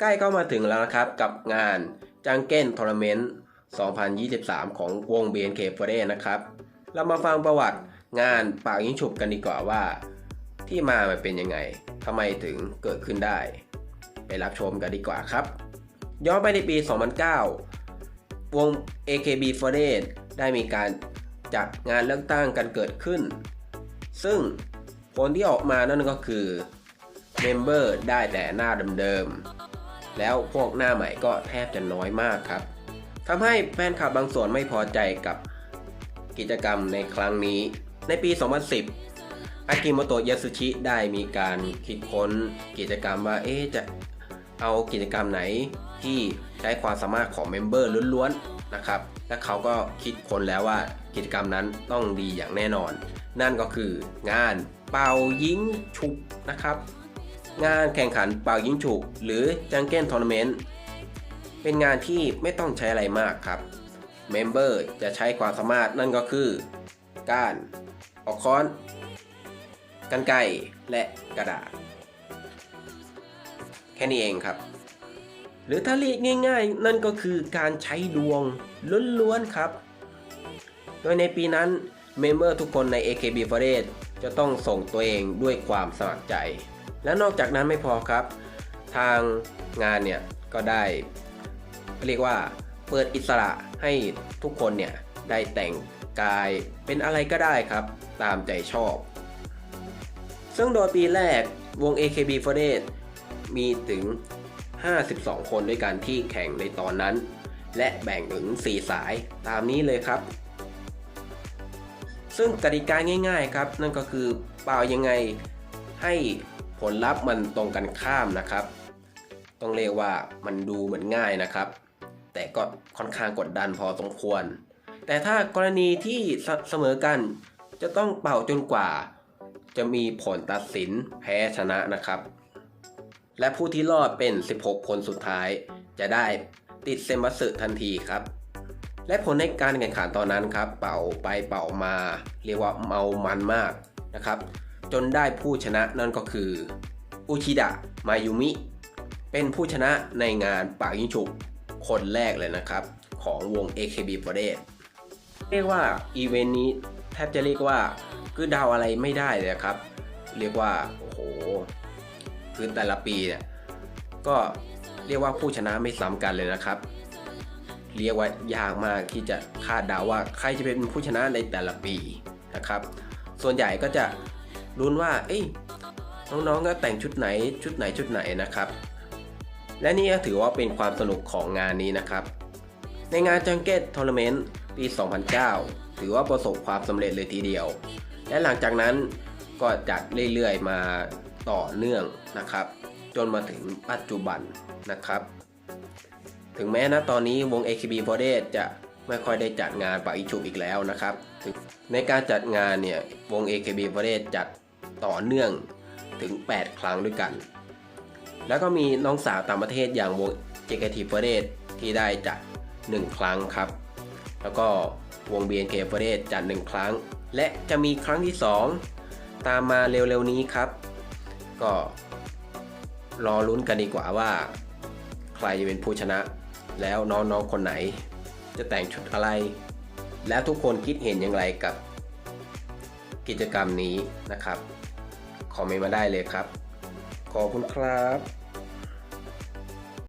ใกล้เข้ามาถึงแล้วนะครับกับงานจังเก้นทัวร์นาเมนต์ 2023 ของวง BNK f o r e นะครับ เรามาฟังประวัติงานปากยิงฉุบกันดีกว่าว่า ที่มามันเป็นยังไงทำไมถึงเกิดขึ้นได้ ไปรับชมกันดีกว่าครับ ย้อนไปในปี 2009 วง AKB f o r e ได้มีการจัดงานเลือกตั้งกันเกิดขึ้น ซึ่งผลที่ออกมานั่นก็คือเมมเบอร์ได้แต่หน้าเดิมๆ แล้วพวกหน้าใหม่ก็แทบจะน้อยมากครับทำให้แฟนคลับบางส่วนไม่พอใจกับกิจกรรมในครั้งนี้ ในปี 2010 อากิโมโตะยาสุชิได้มีการคิดค้นกิจกรรมว่าเอ๊จะเอากิจกรรมไหนที่ใช้ความสามารถของเมมเบอร์ล้วนๆนะครับ และเขาก็คิดค้นแล้วว่ากิจกรรมนั้นต้องดีอย่างแน่นอน นั่นก็คืองานเป่ายิงฉุกนะครับ งานแข่งขันเป่ายิงฉุก หรือจังเก้นทัวร์นาเมนต์เป็นงานที่ไม่ต้องใช้อะไรมากครับเมมเบอร์จะใช้ความสามารถนั่นก็คือการออกค้อน กันไกและกระดาษ แค่นี้เองครับ หรือถ้าเรียกง่ายๆ นั่นก็คือการใช้ดวงล้วนๆครับ โดยในปีนั้นเมมเบอร์ทุกคนใน AKB f o r e s t จะต้องส่งตัวเองด้วยความสมัครใจ และนอกจากนั้นไม่พอครับ ทางงานเนี่ยก็ได้เรียกว่าเปิดอิสระให้ทุกคนเนี่ยได้แต่งกายเป็นอะไรก็ได้ครับ ตามใจชอบ ซึ่งโดยปีแรกวง AKB f o r e s t มีถึง 52 คนด้วยกันที่แข่งในตอนนั้น และแบ่งถึง 4 สายตามนี้เลยครับ ซึ่งกติกาง่าย ๆครับ นั่นก็คือเปล่ายังไงให้ ผลลัพธ์มันตรงกันข้ามนะครับ ต้องเรียกว่ามันดูเหมือนง่ายนะครับ แต่ก็ค่อนข้างกดดันพอสมควร แต่ถ้ากรณีที่เสมอกันจะต้องเป่าจนกว่า จะมีผลตัดสินแพ้ชนะนะครับ และผู้ที่รอดเป็น 16 คนสุดท้าย จะได้ติดเซมบัสสึทันทีครับ และผลในการแข่งขันตอนนั้นครับ เป่าไปเป่ามา เรียกว่าเมามันมากนะครับ จนได้ผู้ชนะนั่นก็คืออุชิดะมายุมิ เป็นผู้ชนะในงานปากยิงฉุกคนแรกเลยนะครับ ของวง AKB f o r e s t เรียกว่าอีเวนต์นี้แทบจะเรียกว่าคือเดาวอะไรไม่ได้เลยครับ เรียกว่า โอ้โห คือแต่ละปีเนี่ยก็เรียกว่าผู้ชนะไม่ซ้ำกันเลยนะครับ เรียกว่ายากมากที่จะคาดเดาว่าใครจะเป็นผู้ชนะในแต่ละปีนะครับ ส่วนใหญ่ก็จะ ลุ้นว่า เอ้ยน้องๆก็แต่งชุดไหนชุดไหนชุดไหนนะครับ และนี่ก็ถือว่าเป็นความสนุกของงานนี้นะครับ ในงานจังเก็ตทัวร์นาเมนต์ปี 2009 ถือว่าประสบความสำเร็จเลยทีเดียว และหลังจากนั้นก็จัดเรื่อยๆมาต่อเนื่องนะครับ จนมาถึงปัจจุบันนะครับ ถึงแม้นะตอนนี้วง AKB f o r e s t จะไม่ค่อยได้จัดงานปาอิชุอีกแล้วนะครับ ในการจัดงานเนี่ยวง AKB f o r e s t จัด ต่อเนื่องถึง 8 ครั้งด้วยกัน แล้วก็มีน้องสาวต่างประเทศอย่างวง JKT f o r e s t ที่ได้จัด1ครั้งครับ แล้วก็วง BNK f o r e s t จัด1ครั้ง และจะมีครั้งที่ 2 ตามมาเร็วๆนี้ครับ ก็รอลุ้นกันดีกว่าว่า ใครจะเป็นผู้ชนะ แล้วน้องๆคนไหน จะแต่งชุดอะไร แล้วทุกคนคิดเห็นอย่างไรกับกิจกรรมนี้นะครับ คอมเมนต์มาได้เลยครับ ขอบคุณครับ